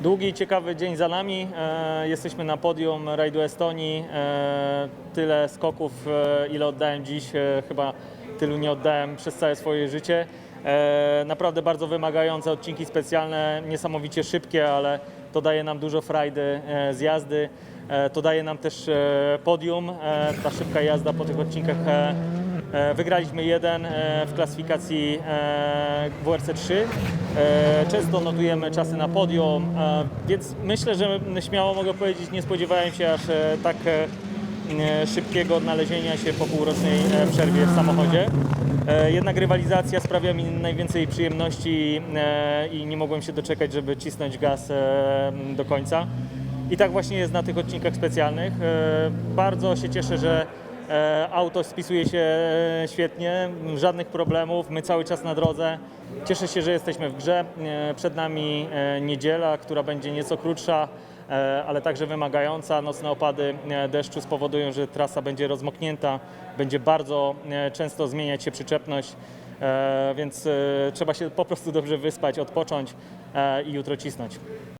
Długi i ciekawy dzień za nami. E, Jesteśmy na podium rajdu Estonii. E, Tyle skoków, e, ile oddałem dziś, e, chyba tylu nie oddałem przez całe swoje życie. E, Naprawdę bardzo wymagające odcinki specjalne, niesamowicie szybkie, ale to daje nam dużo frajdy e, z jazdy. E, To daje nam też e, podium, e, ta szybka jazda po tych odcinkach. e, Wygraliśmy jeden e, w klasyfikacji e, WRC 3. E, Często notujemy czasy na podium, e, więc myślę, że śmiało mogę powiedzieć, nie spodziewałem się aż e, tak e, e, szybkiego odnalezienia się po półrocznej e, przerwie w samochodzie. E, Jednak rywalizacja sprawia mi najwięcej przyjemności e, i nie mogłem się doczekać, żeby cisnąć gaz e, do końca. I tak właśnie jest na tych odcinkach specjalnych. E, Bardzo się cieszę, że E, Auto spisuje się e, świetnie, żadnych problemów, my cały czas na drodze. Cieszę się, że jesteśmy w grze. E, Przed nami e, niedziela, która będzie nieco krótsza, e, ale także wymagająca. Nocne opady e, deszczu spowodują, że trasa będzie rozmoknięta, będzie bardzo e, często zmieniać się przyczepność, e, więc e, trzeba się po prostu dobrze wyspać, odpocząć e, i jutro cisnąć.